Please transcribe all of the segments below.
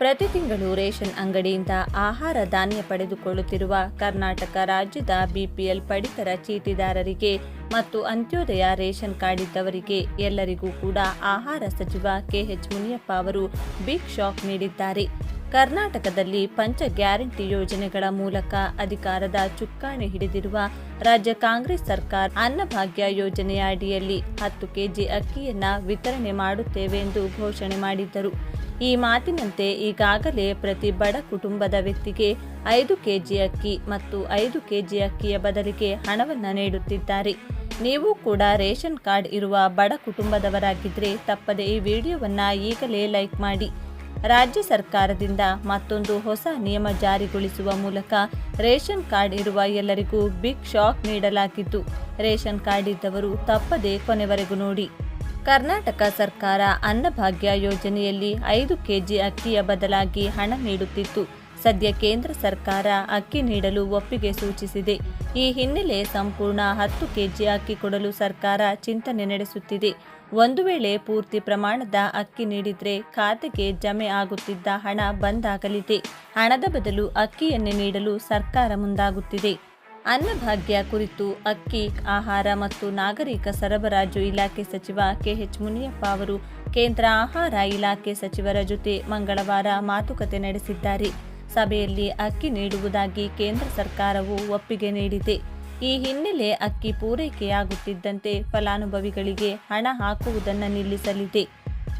ಪ್ರತಿ ತಿಂಗಳು ರೇಷನ್ ಅಂಗಡಿಯಿಂದ ಆಹಾರ ಧಾನ್ಯ ಪಡೆದುಕೊಳ್ಳುತ್ತಿರುವ ಕರ್ನಾಟಕ ರಾಜ್ಯದ ಬಿಪಿಎಲ್ ಪಡಿತರ ಚೀಟಿದಾರರಿಗೆ ಮತ್ತು ಅಂತ್ಯೋದಯ ರೇಷನ್ ಕಾರ್ಡ್ ಇದ್ದವರಿಗೆ ಎಲ್ಲರಿಗೂ ಕೂಡ ಆಹಾರ ಸಚಿವ ಕೆಎಚ್ ಮುನಿಯಪ್ಪ ಅವರು ಬಿಗ್ ಶಾಕ್ ನೀಡಿದ್ದಾರೆ. ಕರ್ನಾಟಕದಲ್ಲಿ ಪಂಚ ಗ್ಯಾರಂಟಿ ಯೋಜನೆಗಳ ಮೂಲಕ ಅಧಿಕಾರದ ಚುಕ್ಕಾಣಿ ಹಿಡಿದಿರುವ ರಾಜ್ಯ ಕಾಂಗ್ರೆಸ್ ಸರ್ಕಾರ ಅನ್ನಭಾಗ್ಯ ಯೋಜನೆಯ ಅಡಿಯಲ್ಲಿ ಹತ್ತು ಕೆಜಿ ಅಕ್ಕಿಯನ್ನ ವಿತರಣೆ ಮಾಡುತ್ತೇವೆ ಎಂದು ಘೋಷಣೆ ಮಾಡಿದ್ದರು. ಈ ಮಾತಿನಂತೆ ಈಗಾಗಲೇ ಪ್ರತಿ ಬಡ ಕುಟುಂಬದ ವ್ಯಕ್ತಿಗೆ ಐದು ಕೆಜಿ ಅಕ್ಕಿ ಮತ್ತು ಐದು ಕೆಜಿ ಅಕ್ಕಿಯ ಬದಲಿಗೆ ಹಣವನ್ನು ನೀಡುತ್ತಿದ್ದಾರೆ. ನೀವು ಕೂಡ ರೇಷನ್ ಕಾರ್ಡ್ ಇರುವ ಬಡ ಕುಟುಂಬದವರಾಗಿದ್ದರೆ ತಪ್ಪದೆ ಈ ವಿಡಿಯೋವನ್ನು ಈಗಲೇ ಲೈಕ್ ಮಾಡಿ. ರಾಜ್ಯ ಸರ್ಕಾರದಿಂದ ಮತ್ತೊಂದು ಹೊಸ ನಿಯಮ ಜಾರಿಗೊಳಿಸುವ ಮೂಲಕ ರೇಷನ್ ಕಾರ್ಡ್ ಇರುವ ಎಲ್ಲರಿಗೂ ಬಿಗ್ ಶಾಕ್ ನೀಡಲಾಗಿದ್ದು, ರೇಷನ್ ಕಾರ್ಡ್ ಇದ್ದವರು ತಪ್ಪದೆ ಕೊನೆವರೆಗೂ ನೋಡಿ. ಕರ್ನಾಟಕ ಸರ್ಕಾರ ಅನ್ನಭಾಗ್ಯ ಯೋಜನೆಯಲ್ಲಿ ಐದು ಕೆಜಿ ಅಕ್ಕಿಯ ಬದಲಾಗಿ ಹಣ ನೀಡುತ್ತಿತ್ತು. ಸದ್ಯ ಕೇಂದ್ರ ಸರ್ಕಾರ ಅಕ್ಕಿ ನೀಡಲು ಒಪ್ಪಿಗೆ ಸೂಚಿಸಿದೆ. ಈ ಹಿನ್ನೆಲೆ ಸಂಪೂರ್ಣ ಹತ್ತು ಕೆಜಿ ಅಕ್ಕಿ ಕೊಡಲು ಸರ್ಕಾರ ಚಿಂತನೆ ನಡೆಸುತ್ತಿದೆ. ಒಂದು ವೇಳೆ ಪೂರ್ತಿ ಪ್ರಮಾಣದ ಅಕ್ಕಿ ನೀಡಿದರೆ ಖಾತೆಗೆ ಜಮೆ ಆಗುತ್ತಿದ್ದ ಹಣ ಬಂದಾಗಲಿದೆ. ಹಣದ ಬದಲು ಅಕ್ಕಿಯನ್ನೇ ನೀಡಲು ಸರ್ಕಾರ ಮುಂದಾಗುತ್ತಿದೆ. ಅನ್ನಭಾಗ್ಯ ಕುರಿತು ಅಕ್ಕಿ, ಆಹಾರ ಮತ್ತು ನಾಗರಿಕ ಸರಬರಾಜು ಇಲಾಖೆ ಸಚಿವ ಕೆಎಚ್ ಮುನಿಯಪ್ಪ ಅವರು ಕೇಂದ್ರ ಆಹಾರ ಇಲಾಖೆ ಸಚಿವರ ಜೊತೆ ಮಂಗಳವಾರ ಮಾತುಕತೆ ನಡೆಸಿದ್ದಾರೆ. ಸಭೆಯಲ್ಲಿ ಅಕ್ಕಿ ನೀಡುವುದಾಗಿ ಕೇಂದ್ರ ಸರ್ಕಾರವು ಒಪ್ಪಿಗೆ ನೀಡಿದೆ. ಈ ಹಿನ್ನೆಲೆ ಅಕ್ಕಿ ಪೂರೈಕೆಯಾಗುತ್ತಿದ್ದಂತೆ ಫಲಾನುಭವಿಗಳಿಗೆ ಹಣ ಹಾಕುವುದನ್ನು ನಿಲ್ಲಿಸಲಿದೆ.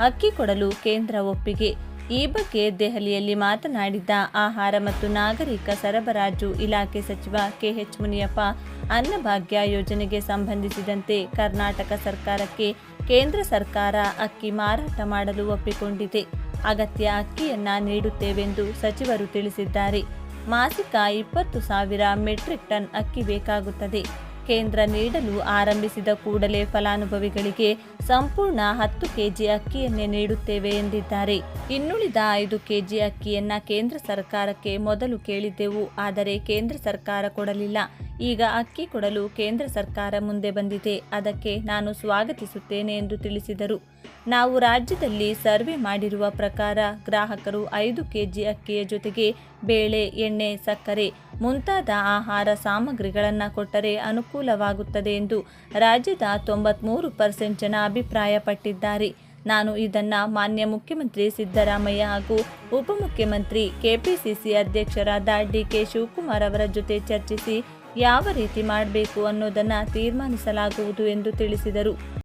ಅಕ್ಕಿ ಕೊಡಲು ಕೇಂದ್ರ ಒಪ್ಪಿಗೆ ಈ ಬಗ್ಗೆ ದೆಹಲಿಯಲ್ಲಿ ಮಾತನಾಡಿದ ಆಹಾರ ಮತ್ತು ನಾಗರಿಕ ಸರಬರಾಜು ಇಲಾಖೆ ಸಚಿವ ಕೆಎಚ್ ಮುನಿಯಪ್ಪ, ಅನ್ನಭಾಗ್ಯ ಯೋಜನೆಗೆ ಸಂಬಂಧಿಸಿದಂತೆ ಕರ್ನಾಟಕ ಸರ್ಕಾರಕ್ಕೆ ಕೇಂದ್ರ ಸರ್ಕಾರ ಅಕ್ಕಿ ಮಾರಾಟ ಮಾಡಲು ಒಪ್ಪಿಕೊಂಡಿದೆ. ಅಗತ್ಯ ಅಕ್ಕಿಯನ್ನ ನೀಡುತ್ತೇವೆಂದು ಸಚಿವರು ತಿಳಿಸಿದ್ದಾರೆ. ಮಾಸಿಕ ಇಪ್ಪತ್ತು ಸಾವಿರ ಮೆಟ್ರಿಕ್ ಟನ್ ಅಕ್ಕಿ ಬೇಕಾಗುತ್ತದೆ. ಕೇಂದ್ರ ನೀಡಲು ಆರಂಭಿಸಿದ ಕೂಡಲೇ ಫಲಾನುಭವಿಗಳಿಗೆ ಸಂಪೂರ್ಣ ಹತ್ತು ಕೆಜಿ ಅಕ್ಕಿಯನ್ನೇ ನೀಡುತ್ತೇವೆ ಎಂದಿದ್ದಾರೆ. ಇನ್ನುಳಿದ ಐದು ಕೆಜಿ ಅಕ್ಕಿಯನ್ನ ಕೇಂದ್ರ ಸರ್ಕಾರಕ್ಕೆ ಮೊದಲು ಕೇಳಿದ್ದೆವು. ಆದರೆ ಕೇಂದ್ರ ಸರ್ಕಾರ ಕೊಡಲಿಲ್ಲ. ಈಗ ಅಕ್ಕಿ ಕೊಡಲು ಕೇಂದ್ರ ಸರ್ಕಾರ ಮುಂದೆ ಬಂದಿದೆ. ಅದಕ್ಕೆ ನಾನು ಸ್ವಾಗತಿಸುತ್ತೇನೆ ಎಂದು ತಿಳಿಸಿದರು. ನಾವು ರಾಜ್ಯದಲ್ಲಿ ಸರ್ವೆ ಮಾಡಿರುವ ಪ್ರಕಾರ ಗ್ರಾಹಕರು ಐದು ಕೆಜಿ ಅಕ್ಕಿಯ ಜೊತೆಗೆ ಬೇಳೆ, ಎಣ್ಣೆ, ಸಕ್ಕರೆ ಮುಂತಾದ ಆಹಾರ ಸಾಮಗ್ರಿಗಳನ್ನು ಕೊಟ್ಟರೆ ಅನುಕೂಲವಾಗುತ್ತದೆ ಎಂದು ರಾಜ್ಯದ ತೊಂಬತ್ಮೂರು ಪರ್ಸೆಂಟ್ ಜನ ಅಭಿಪ್ರಾಯಪಟ್ಟಿದ್ದಾರೆ. ನಾನು ಇದನ್ನು ಮಾನ್ಯ ಮುಖ್ಯಮಂತ್ರಿ ಸಿದ್ದರಾಮಯ್ಯ ಹಾಗೂ ಉಪಮುಖ್ಯಮಂತ್ರಿ ಕೆಪಿಸಿಸಿ ಅಧ್ಯಕ್ಷರಾದ ಡಿಕೆ ಶಿವಕುಮಾರ್ ಅವರ ಜೊತೆ ಚರ್ಚಿಸಿ ಯಾವ ರೀತಿ ಮಾಡಬೇಕು ಅನ್ನೋದನ್ನು ತೀರ್ಮಾನಿಸಲಾಗುವುದು ಎಂದು ತಿಳಿಸಿದರು.